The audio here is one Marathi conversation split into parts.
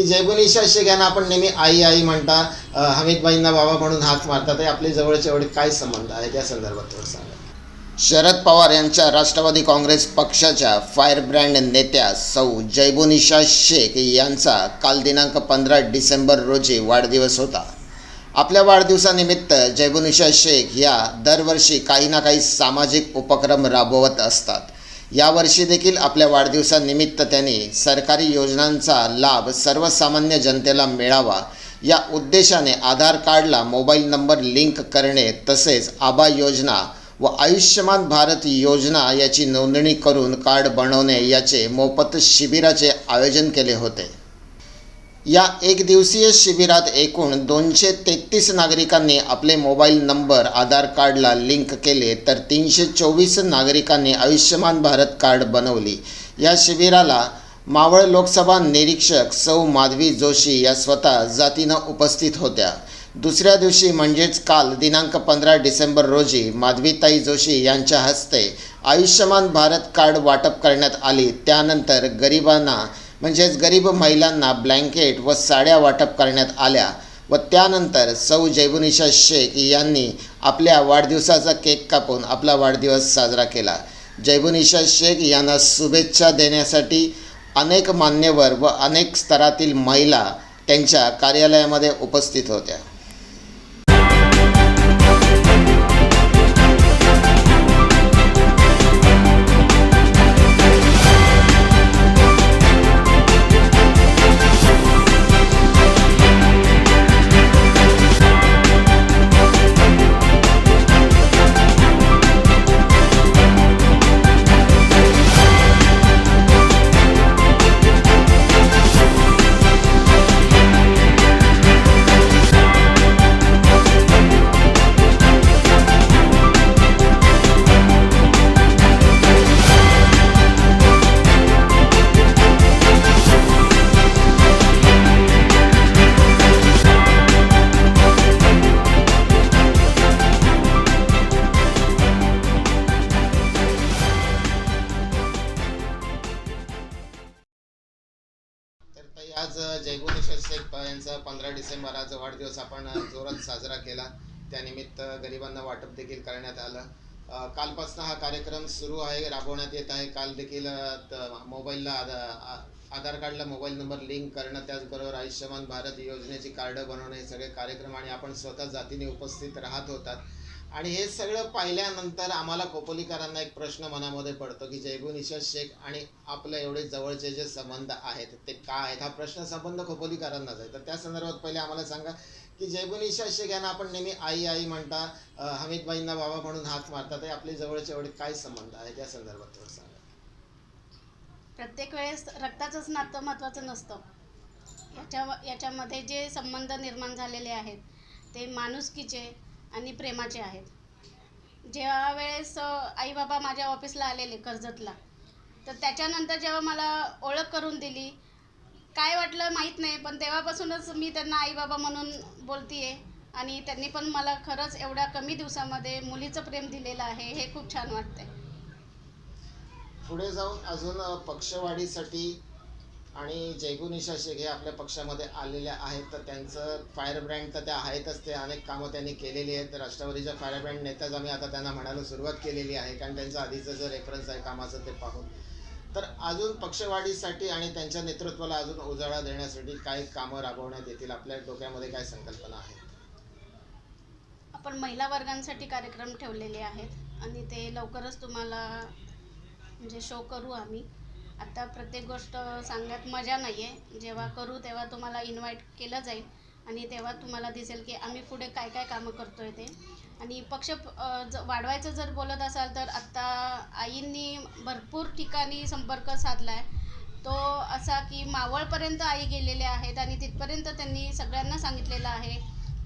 की जयबुनिशा शेख यांना आपण नेहमी आई आई म्हणता हमीदबाईंना बाबा म्हणून हात मारता ते आपले जवळचे एवढे काय संबंध आहे त्या संदर्भात थोडं सांगा. शरद पवार यांच्या राष्ट्रवादी काँग्रेस पक्षाच्या फायरब्रँड नेत्या सौ जयबुनिशा शेख यांचा काल दिनांक पंधरा डिसेंबर रोजी वाढदिवस होता. आपल्या वाढदिवसानिमित्त जयबुनिशा शेख या दरवर्षी काही ना काही सामाजिक उपक्रम राबवत असतात. यावर्षी देखील आपल्या वाढदिवसानिमित्त त्यांनी सरकारी योजनांचा लाभ सर्वसामान्य जनतेला मिळावा. या उद्देशाने आधार कार्डला मोबाईल नंबर लिंक करणे तसेच आबा योजना व आयुष्यमान भारत योजना याची नोंदणी करून कार्ड बनवणे याचे मोफत शिबिराचे आयोजन केले होते. या एक दिवसीय शिबिरात एकूण दोनशे तेहतीस नागरिकांनी आपले मोबाईल नंबर आधार कार्डला लिंक केले तर तीनशे चोवीस नागरिकांनी आयुष्यमान भारत कार्ड बनवली. या शिबिराला मावळ लोकसभा निरीक्षक सौ माधवी जोशी या स्वतः जातीनं उपस्थित होत्या. दुसऱ्या दिवशी म्हणजेच काल दिनांक पंधरा डिसेंबर रोजी माधवीताई जोशी यांच्या हस्ते आयुष्यमान भारत कार्ड वाटप करण्यात आली. त्यानंतर गरिबांना म्हणजेच गरीब महिलांना ब्लँकेट व साड्या वाटप करण्यात आल्या व त्यानंतर सौ जैबुनिशा शेख यांनी आपल्या वाढदिवसाचा केक कापून आपला वाढदिवस साजरा केला. जैबुनिशा शेख यांना शुभेच्छा देण्यासाठी अनेक मान्यवर व अनेक स्तरातील महिला त्यांच्या कार्यालयामध्ये उपस्थित होत्या. जयगुणेश्वर शेख यांचा पंधरा डिसेंबर आज वाढदिवस आपण जोरात साजरा केला. त्यानिमित्त गरिबांना वाटप देखील करण्यात आलं. कालपासून हा कार्यक्रम सुरू आहे राबवण्यात येत आहे. काल देखील मोबाईलला आधार कार्डला मोबाईल नंबर लिंक करणं त्याचबरोबर आयुष्यमान भारत योजनेची कार्ड बनवणे सगळे कार्यक्रम आणि आपण स्वतः जातीने उपस्थित राहत होतात. आणि हे सगळं पाहिल्यानंतर आम्हाला खोपोलीकरांना एक प्रश्न मनामध्ये पडतो की जयगुण ईश्वर शेख आणि आपलं एवढे जवळचे जे संबंध आहेत ते काय आहेत? हा प्रश्न संबंध खोपोलीकरांनाच आहे. तर त्या संदर्भात पहिले आम्हाला सांगा की जयगुण ईश्वर शेख यांना आपण नेहमी आई आई म्हणता हमीदबाईंना बाबा म्हणून हात मारता ते आपले जवळचे एवढे काय संबंध आहे त्या संदर्भात थोडं सांगा. प्रत्येक वेळेस रक्ताचंच नातं महत्त्वाचं नसतं. याच्या याच्यामध्ये जे संबंध निर्माण झालेले आहेत ते माणुसकीचे आणि प्रेमाचे आहेत. जेव्हा वेळेस आई बाबा माझ्या ऑफिसला आलेले कर्जतला तर त्याच्यानंतर जेव्हा मला ओळख करून दिली काय वाटलं माहीत नाही पण तेव्हापासूनच मी त्यांना आई बाबा म्हणून बोलतीये आणि त्यांनी पण मला खरंच एवढ्या कमी दिवसामध्ये मुलीचं प्रेम दिलेलं आहे हे खूप छान वाटतंय. पुढे जाऊन अजून पक्षवाढीसाठी आणि जयगुनिशा शेख हे आपल्या पक्षामध्ये आलेल्या आहेत तर त्यांचं फायर ब्रँड तर त्या आहेतच ते अनेक कामं त्यांनी केलेली आहेत. राष्ट्रवादीच्या फायर ब्रँड नेत्याच आम्ही आता त्यांना म्हणायला सुरुवात केलेली आहे कारण त्यांचं आधीचं जे रेफरन्स आहे कामाचं ते पाहून. तर अजून पक्षवाढीसाठी आणि त्यांच्या नेतृत्वाला अजून उजाळा देण्यासाठी काय कामं राबवण्यात येतील आपल्या डोक्यामध्ये काय संकल्पना आहे? आपण महिला वर्गांसाठी कार्यक्रम ठेवलेले आहेत आणि ते लवकरच तुम्हाला म्हणजे शो करू आम्ही. आता प्रत्येक गोष्ट सांगण्यात मजा नाही आहे जेव्हा करू तेव्हा तुम्हाला इन्व्हाइट केलं जाईल. आणि तेव्हा तुम्हाला दिसेल की आम्ही पुढे काय काय कामं करतो आहे ते. आणि पक्ष ज वाढवायचं जर बोलत असाल तर आत्ता आईंनी भरपूर ठिकाणी संपर्क साधला आहे तो असा की मावळपर्यंत आई गेलेले आहेत आणि तिथपर्यंत त्यांनी सगळ्यांना सांगितलेलं आहे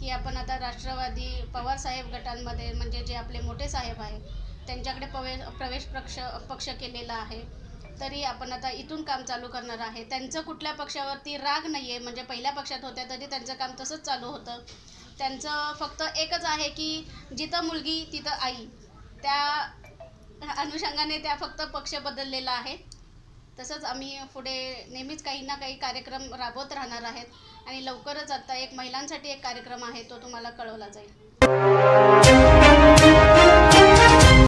की आपण आता राष्ट्रवादी पवारसाहेब गटांमध्ये म्हणजे जे आपले मोठे साहेब आहे त्यांच्याकडे पवे प्रवेश पक्ष पक्ष केलेला आहे. तरी आपण आता इथून काम चालू करणार आहे. त्यांचं कुठल्या पक्षावरती राग नाही आहे म्हणजे पहिल्या पक्षात होत्या तरी त्यांचं काम तसंच चालू होतं. त्यांचं फक्त एकच आहे की जिथं मुलगी तिथं आई. त्या अनुषंगाने त्या फक्त पक्ष बदललेला आहे. तसंच आम्ही पुढे नेहमीच काही ना काही कार्यक्रम राबवत राहणार आहेत. आणि लवकरच आता एक महिलांसाठी एक कार्यक्रम आहे तो तुम्हाला कळवला जाईल.